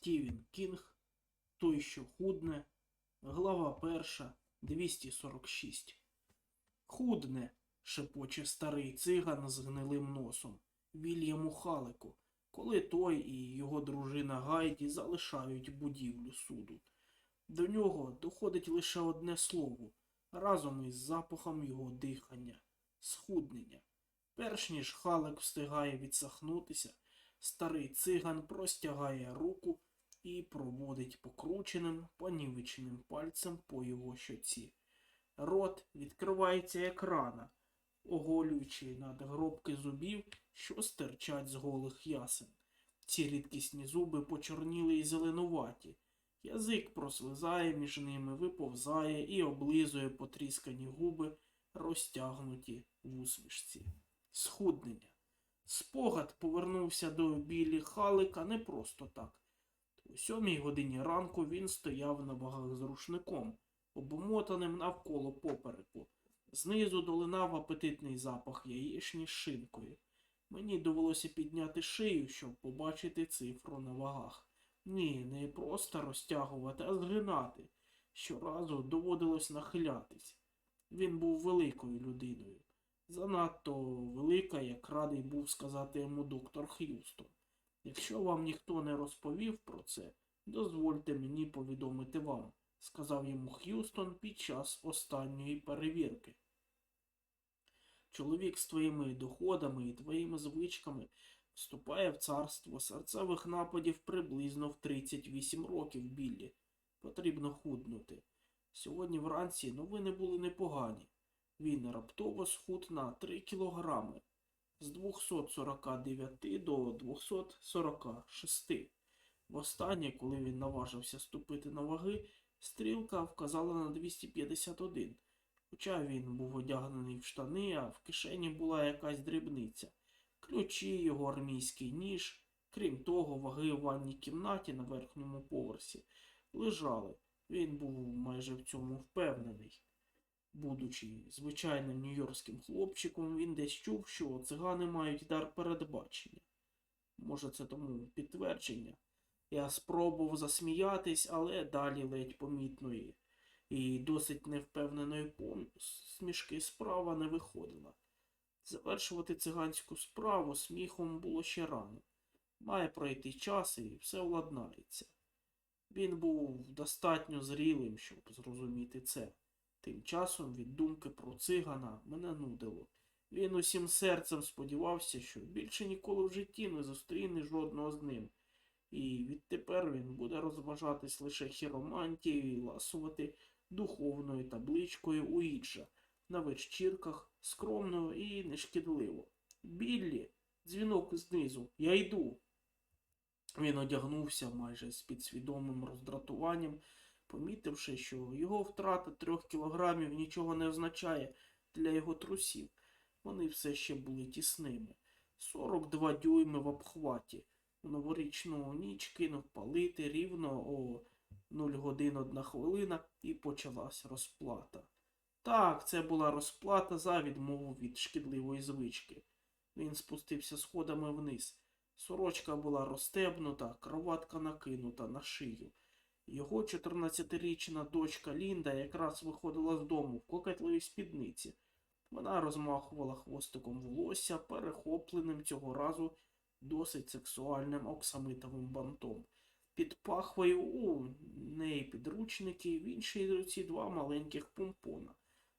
Стівен Кінг, той, що худне, глава перша, 246. Худне, шепоче старий циган з гнилим носом, Вільяму Халику, коли той і його дружина Гайді залишають будівлю суду. До нього доходить лише одне слово, разом із запахом його дихання схуднення. Перш ніж Халик встигає відсахнутися, старий циган простягає руку і проводить покрученим, понівеченим пальцем по його щоці. Рот відкривається як рана, оголюючи надгробки зубів, що стирчать з голих ясен. Ці рідкісні зуби почорніли і зеленуваті. Язик прослизає між ними, виповзає і облизує потріскані губи, розтягнуті в усмішці. Схуднення. Спогад повернувся до білі Халика не просто так. О сьомій годині ранку він стояв на вагах з рушником, обмотаним навколо попереку. Знизу долинав апетитний запах яєчні з шинкою. Мені довелося підняти шию, щоб побачити цифру на вагах. Ні, не просто розтягувати, а згинати. Щоразу доводилось нахилятись. Він був великою людиною. Занадто велика, як радий був сказати йому доктор Х'юстон. Якщо вам ніхто не розповів про це, дозвольте мені повідомити вам, сказав йому Х'юстон під час останньої перевірки. Чоловік з твоїми доходами і твоїми звичками вступає в царство серцевих нападів приблизно в 38 років Біллі. Потрібно худнути. Сьогодні вранці новини були непогані. Він раптово схуд на 3 кілограми з 249 до 246. Востаннє, коли він наважився ступити на ваги, стрілка вказала на 251. Хоча він був одягнений в штани, а в кишені була якась дрібниця. Ключі, його армійський ніж, крім того, ваги в ванній кімнаті на верхньому поверсі лежали. Він був майже в цьому впевнений. Будучи звичайним нью-йоркським хлопчиком, він десь чув, що цигани мають дар передбачення. Може, це тому підтвердження. Я спробував засміятись, але далі ледь помітної і досить невпевненої посмішки справа не виходила. Завершувати циганську справу сміхом було ще рано. Має пройти час і все владнається. Він був достатньо зрілим, щоб зрозуміти це. Тим часом від думки про цигана мене нудило. Він усім серцем сподівався, що більше ніколи в житті не зустріне жодного з ним. І відтепер він буде розважатись лише хіромантією і ласувати духовною табличкою Уіджа на вечірках скромно і нешкідливо. Біллі, дзвінок знизу, я йду. Він одягнувся майже з підсвідомим роздратуванням, помітивши, що його втрата трьох кілограмів нічого не означає для його трусів. Вони все ще були тісними. 42 дюйми в обхваті. У новорічну ніч кинув палити рівно о 0 годин 1 хвилина і почалась розплата. Так, це була розплата за відмову від шкідливої звички. Він спустився сходами вниз. Сорочка була розстебнута, кроватка накинута на шию. Його 14-річна дочка Лінда якраз виходила з дому в кокетливій спідниці. Вона розмахувала хвостиком волосся, перехопленим цього разу досить сексуальним оксамитовим бантом. Під пахвою у неї підручники, в іншій руці два маленьких помпона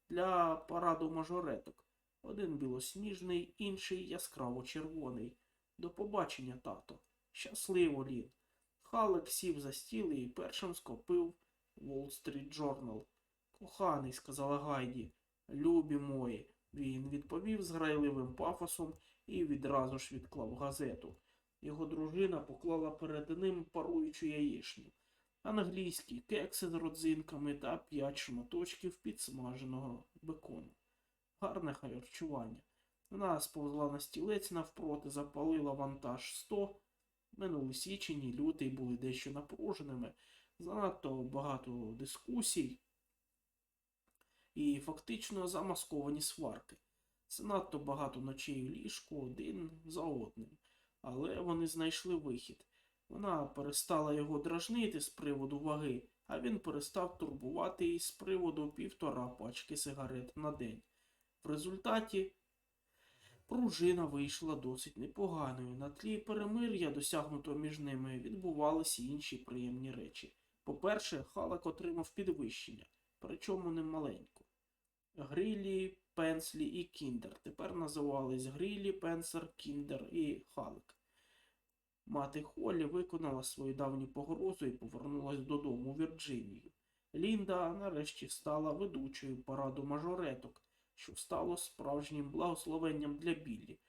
для параду мажореток. Один білосніжний, інший яскраво червоний. До побачення, тато. Щасливо, Лін. Халек сів за стіл і першим скопив Wall Street Journal. Коханий, сказала Гайді, любі мої. Він відповів з грайливим пафосом і відразу ж відклав газету. Його дружина поклала перед ним паруючу яєчню, англійські кекси з родзинками та п'ять шматочків підсмаженого бекону. Гарне харчування. Вона сповзла на стілець навпроти, запалила вантаж 100. Минулий січень і лютий були дещо напруженими, занадто багато дискусій і фактично замасковані сварки. Це надто багато ночей у ліжку один за одним. Але вони знайшли вихід. Вона перестала його дражнити з приводу ваги, а він перестав турбувати її з приводу півтора пачки сигарет на день. В результаті пружина вийшла досить непоганою. На тлі перемир'я, досягнутого між ними, відбувалися інші приємні речі. По-перше, Халак отримав підвищення, причому не маленько. Грілі, Пенслі і Кіндер тепер називались Грілі, Пенсер, Кіндер і Халк. Мати Холлі виконала свою давню погрозу і повернулась додому у Вірджинію. Лінда нарешті стала ведучою параду мажореток, що стало справжнім благословенням для Біллі,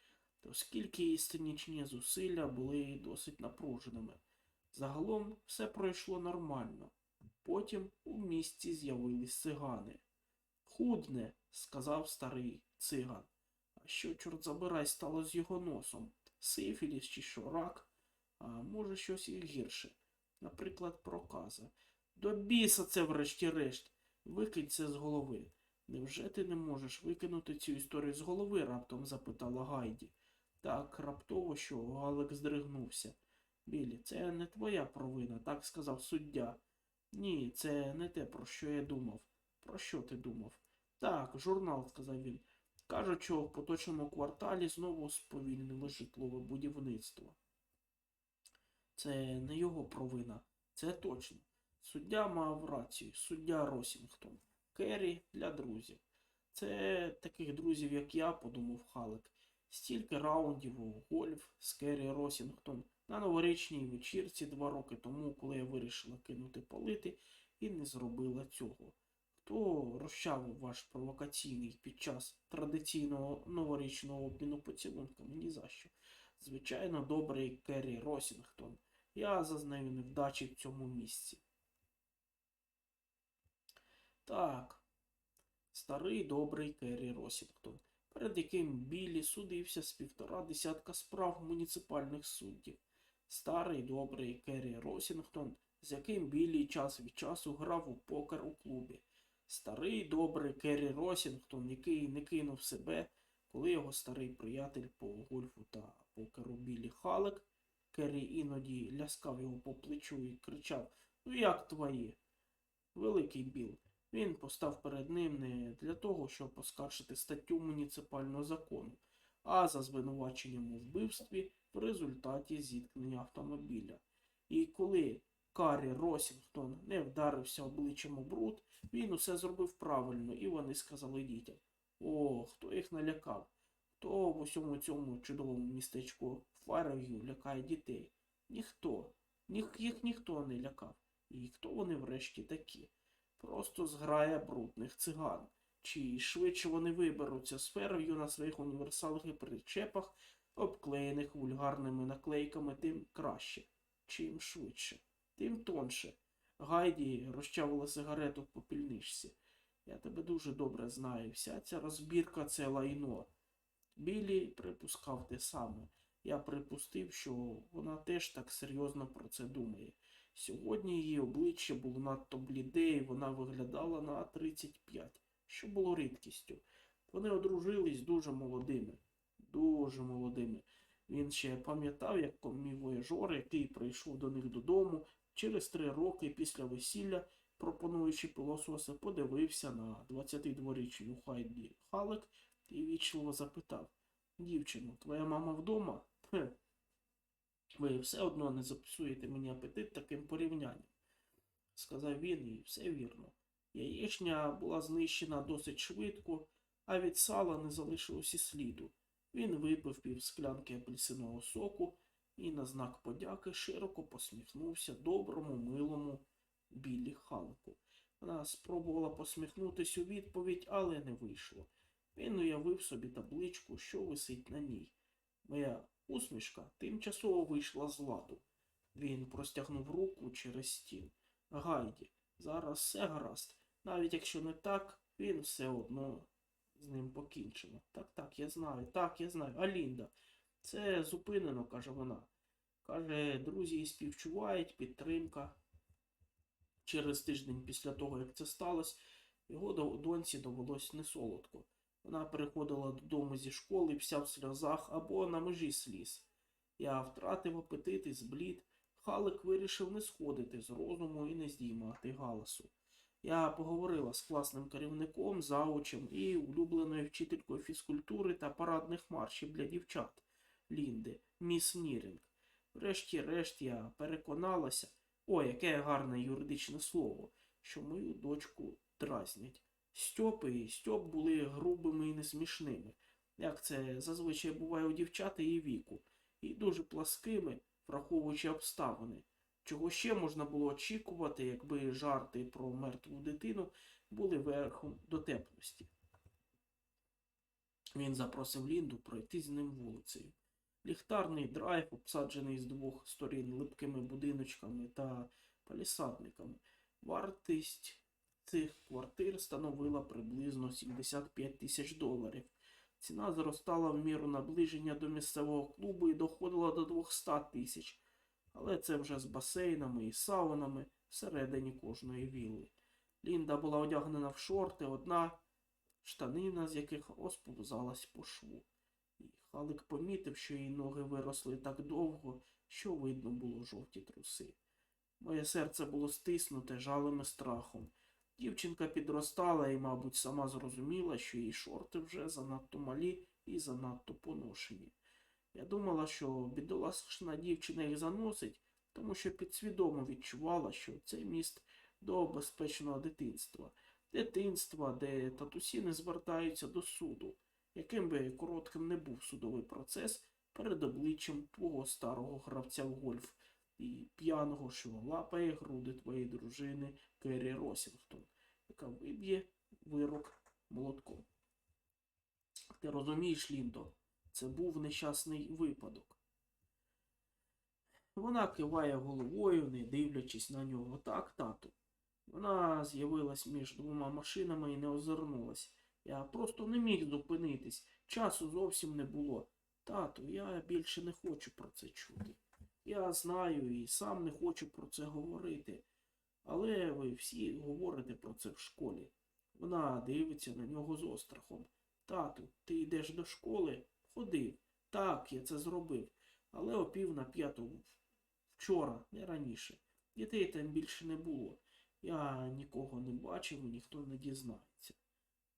оскільки її сценічні зусилля були досить напруженими. Загалом все пройшло нормально. Потім у місті з'явились цигани. Худне, сказав старий циган. А що, чорт забирай, стало з його носом? Сифіліс чи що рак? А може щось і гірше. Наприклад, проказа. До біса це врешті-решт. Викинь це з голови. Невже ти не можеш викинути цю історію з голови? раптом запитала Гайді. Так раптово, що Галек здригнувся. Білі, це не твоя провина, так сказав суддя. Ні, це не те, про що я думав. Про що ти думав? Так, журнал, сказав він. Кажуть, що в поточному кварталі знову сповільнили житлове будівництво. Це не його провина, це точно. Суддя мав рацію, суддя Росінгтон. Керрі для друзів. Це таких друзів, як я, подумав Халек. Стільки раундів у гольф з Керрі Росінгтон на новорічній вечірці два роки тому, коли я вирішила кинути палити і не зробила цього. Хто розчавив ваш провокаційний під час традиційного новорічного обміну поцілунками? Ні за що. Звичайно, добрий Керрі Росінгтон. Я зазнаю невдачі в цьому місці. Так, старий добрий Керрі Росінгтон, перед яким Біллі судився з півтора десятка справ муніципальних суддів. Старий добрий Керрі Росінгтон, з яким Біллі час від часу грав у покер у клубі. Старий добрий Керрі Росінгтон, який не кинув себе, коли його старий приятель по гольфу та покеру Біллі Халек, Керрі іноді ляскав його по плечу і кричав Ну як твої? Великий Біл. Він постав перед ним не для того, щоб поскаржити статтю муніципального закону, а за звинуваченням у вбивстві в результаті зіткнення автомобіля. І коли Карі Росінгтон не вдарився обличчям у бруд, він усе зробив правильно, і вони сказали дітям: О, хто їх налякав? Хто в усьому цьому чудовому містечку Фарев'ю лякає дітей? Ніхто. Ніх, їх ніхто не лякав. І хто вони врешті такі? Просто зграя брудних циган. Чи швидше вони виберуться з ферв'ю на своїх універсалах і причепах, обклеєних вульгарними наклейками, тим краще. Чим швидше, тим тонше. Гайді розчавила сигарету в попільничці. Я тебе дуже добре знаю. Вся ця розбірка це лайно. Білі припускав те саме. Я припустив, що вона теж так серйозно про це думає. Сьогодні її обличчя було надто бліде, і вона виглядала на 35, що було рідкістю. Вони одружились дуже молодими. Дуже молодими. Він ще пам'ятав, як комівояжор, який прийшов до них додому через три роки після весілля, пропонуючи пилососи, подивився на 22-річну Хайді Халек і вічливо запитав Дівчино, твоя мама вдома? Хе. Ви все одно не записуєте мені апетит таким порівнянням, сказав він, і все вірно. Яєчня була знищена досить швидко, а від сала не залишилось і сліду. Він випив пів склянки апельсинового соку і на знак подяки широко посміхнувся доброму, милому білі Халку. Вона спробувала посміхнутись у відповідь, але не вийшло. Він уявив собі табличку, що висить на ній. Моя усмішка тимчасово вийшла з ладу. Він простягнув руку через стіл. Гайді, зараз все гаразд. Навіть якщо не так, він все одно з ним покінчено. Так, так, я знаю, так, я знаю. Алінда. Це зупинено, каже вона. Каже, друзі співчувають, підтримка. Через тиждень після того, як це сталося, його доньці довелось несолодко. Вона приходила додому зі школи, вся в сльозах або на межі сліз. Я втратив апетит і зблід. Халик вирішив не сходити з розуму і не здіймати галасу. Я поговорила з класним керівником, заучем і улюбленою вчителькою фізкультури та парадних маршів для дівчат Лінди, міс Нірінг. Врешті-решт я переконалася, о, яке гарне юридичне слово, що мою дочку дразнять. Стьопи і Стьоп були грубими і несмішними, як це зазвичай буває у дівчат її віку, і дуже пласкими, враховуючи обставини. Чого ще можна було очікувати, якби жарти про мертву дитину були верхом дотепності. Він запросив Лінду пройти з ним вулицею. Ліхтарний драйв, обсаджений з двох сторін липкими будиночками та палісадниками. Вартість цих квартир становила приблизно 75 тисяч доларів. Ціна зростала в міру наближення до місцевого клубу і доходила до 200 тисяч, але це вже з басейнами і саунами всередині кожної вілли. Лінда була одягнена в шорти, одна штанина з яких розповзалась по шву. І Халик помітив, що її ноги виросли так довго, що видно було жовті труси. Моє серце було стиснуте жалем страхом. Дівчинка підростала і, мабуть, сама зрозуміла, що її шорти вже занадто малі і занадто поношені. Я думала, що бідолашна дівчина їх заносить, тому що підсвідомо відчувала, що це міст до безпечного дитинства, дитинства, де татусі не звертаються до суду, яким би коротким не був судовий процес перед обличчям твого старого гравця в гольф і п'яного, що лапає груди твоєї дружини Керрі Росінгтон, яка виб'є вирок молотком. Ти розумієш, Ліндо, це був нещасний випадок. Вона киває головою, не дивлячись на нього. Так, тату. Вона з'явилась між двома машинами і не озирнулась. Я просто не міг зупинитись. Часу зовсім не було. Тату, я більше не хочу про це чути. Я знаю і сам не хочу про це говорити. Але ви всі говорите про це в школі. Вона дивиться на нього з острахом. Тату, ти йдеш до школи? Ходив. Так, я це зробив. Але о пів на п'яту вчора, не раніше. Дітей там більше не було. Я нікого не бачив і ніхто не дізнається.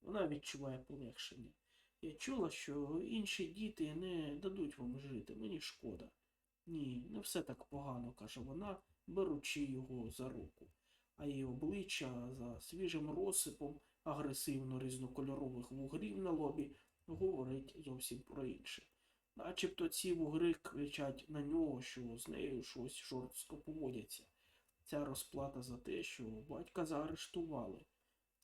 Вона відчуває полегшення. Я чула, що інші діти не дадуть вам жити, мені шкода. Ні, не все так погано, каже вона, беручи його за руку. А її обличчя за свіжим розсипом агресивно різнокольорових вугрів на лобі говорить зовсім про інше. Начебто ці вугри кричать на нього, що з нею щось жорстко поводяться. Ця розплата за те, що батька заарештували.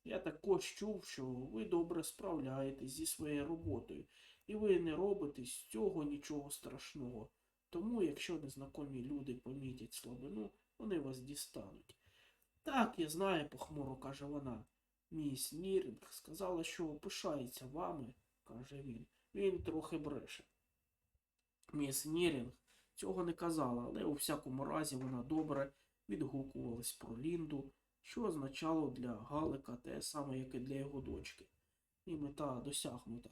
Я також чув, що ви добре справляєтесь зі своєю роботою, і ви не робите з цього нічого страшного. Тому, якщо незнакомі люди помітять слабину, вони вас дістануть. Так, я знаю, похмуро каже вона. Міс Нірінг сказала, що пишається вами, каже він. Він трохи бреше. Міс Нірінг цього не казала, але у всякому разі вона добре відгукувалась про Лінду, що означало для Галика те саме, як і для його дочки. І мета досягнута.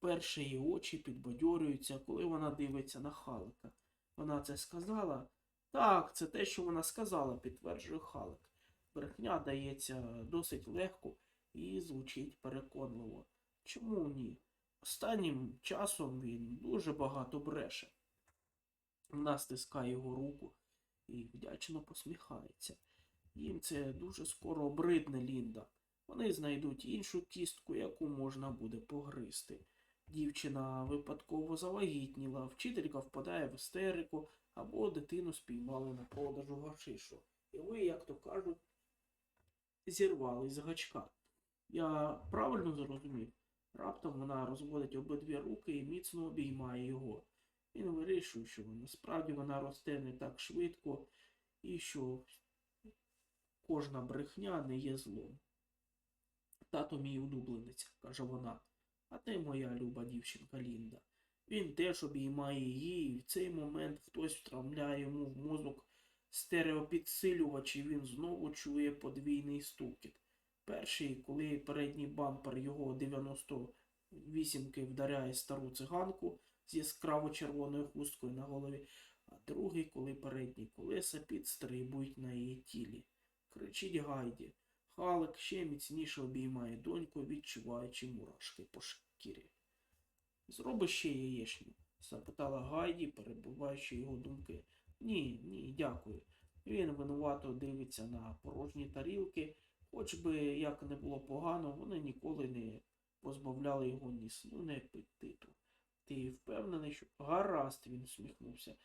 Вперше її очі підбадьорюються, коли вона дивиться на Халика. Вона це сказала? Так, це те, що вона сказала, підтверджує Халик. Брехня дається досить легко і звучить переконливо. Чому ні? Останнім часом він дуже багато бреше. Вона стискає його руку і вдячно посміхається. Їм це дуже скоро обридне Лінда. Вони знайдуть іншу кістку, яку можна буде погризти. Дівчина випадково завагітніла, вчителька впадає в істерику або дитину спіймали на продажу гашишу. І ви, як то кажуть, зірвали з гачка. Я правильно зрозумів? Раптом вона розводить обидві руки і міцно обіймає його. Він вирішує, що насправді вона росте не так швидко і що кожна брехня не є злом. Тато мій улюбленець, каже вона, а ти моя люба дівчинка Лінда. Він теж обіймає її, і в цей момент хтось втравляє йому в мозок стереопідсилювач, і він знову чує подвійний стукіт. Перший, коли передній бампер його 98-ки вдаряє стару циганку з яскраво червоною хусткою на голові, а другий, коли передні колеса підстрибують на її тілі. Кричить Гайді. Халик ще міцніше обіймає доньку, відчуваючи мурашки по шкірі. Зроби ще яєчню? запитала Гайді, перебуваючи його думки. Ні, ні, дякую. Він винувато дивиться на порожні тарілки, хоч би як не було погано, вони ніколи не позбавляли його ні сну, ні апетиту. Ти впевнений, що гаразд, він усміхнувся.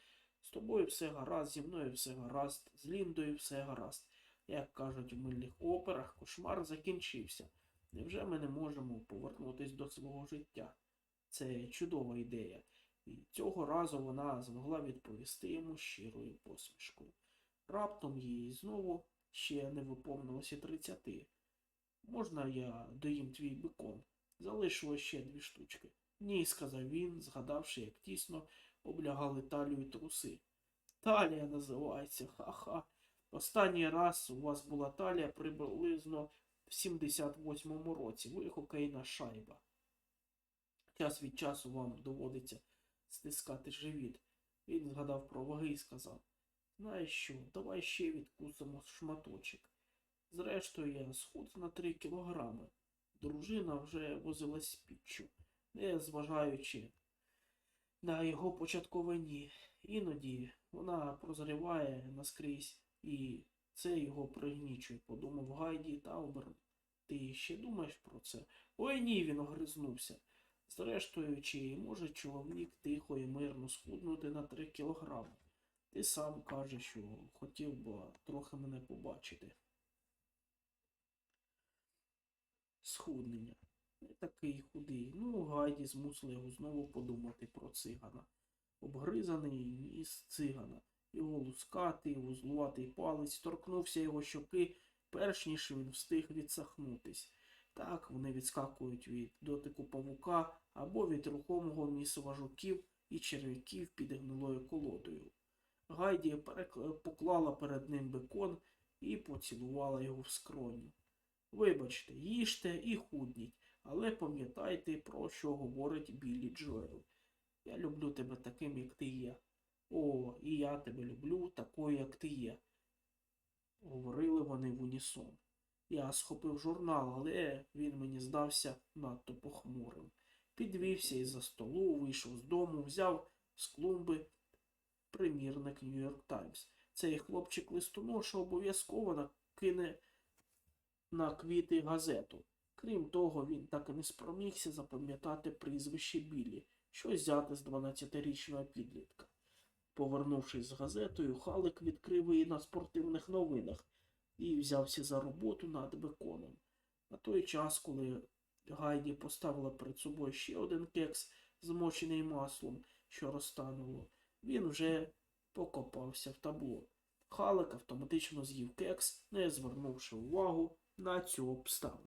З тобою все гаразд, зі мною все гаразд, з Ліндою все гаразд. Як кажуть у мильних операх, кошмар закінчився. Невже ми не можемо повернутись до свого життя? Це чудова ідея. І цього разу вона змогла відповісти йому щирою посмішкою. Раптом їй знову ще не виповнилося тридцяти. Можна я доїм твій бекон? Залишилось ще дві штучки. Ні, сказав він, згадавши, як тісно облягали талію труси. Талія називається, ха-ха. Останній раз у вас була талія приблизно в 78-му році. Ви хокейна шайба. Час від часу вам доводиться стискати живіт. Він згадав про ваги і сказав, знаєш що, давай ще відкусимо шматочок. Зрештою, я схуд на три кілограми. Дружина вже возилась піччю, не зважаючи на його початкове ні. Іноді вона прозріває наскрізь, і це його пригнічує, подумав Гайді Тауберн. Ти ще думаєш про це? Ой ні, він огризнувся. Зрештою, чи може чоловік тихо і мирно схуднути на три кілограми? Ти сам кажеш, що хотів би трохи мене побачити. Схуднення. Не такий худий. Ну, Гайді змусили його знову подумати про цигана. Обгризаний ніс цигана. Його лускатий, вузлуватий палець торкнувся його щоки, перш ніж він встиг відсахнутись. Так вони відскакують від дотику павука або від рухомого місива жуків і черв'яків під гнилою колодою. Гайді поклала перед ним бекон і поцілувала його в скроню. Вибачте, їжте і худніть, але пам'ятайте, про що говорить Біллі Джоел. Я люблю тебе таким, як ти є. О, і я тебе люблю такою, як ти є. Говорили вони в унісон. Я схопив журнал, але він мені здався надто похмурим. Підвівся із-за столу, вийшов з дому, взяв з клумби примірник Нью-Йорк Таймс. Цей хлопчик листоноша обов'язково накине на квіти газету. Крім того, він так і не спромігся запам'ятати прізвище Біллі, що взяти з 12-річного підлітка. Повернувшись з газетою, Халик відкрив її на спортивних новинах і взявся за роботу над беконом. На той час, коли Гайді поставила перед собою ще один кекс, змочений маслом, що розтануло, він вже покопався в табло. Халик автоматично з'їв кекс, не звернувши увагу на цю обставину.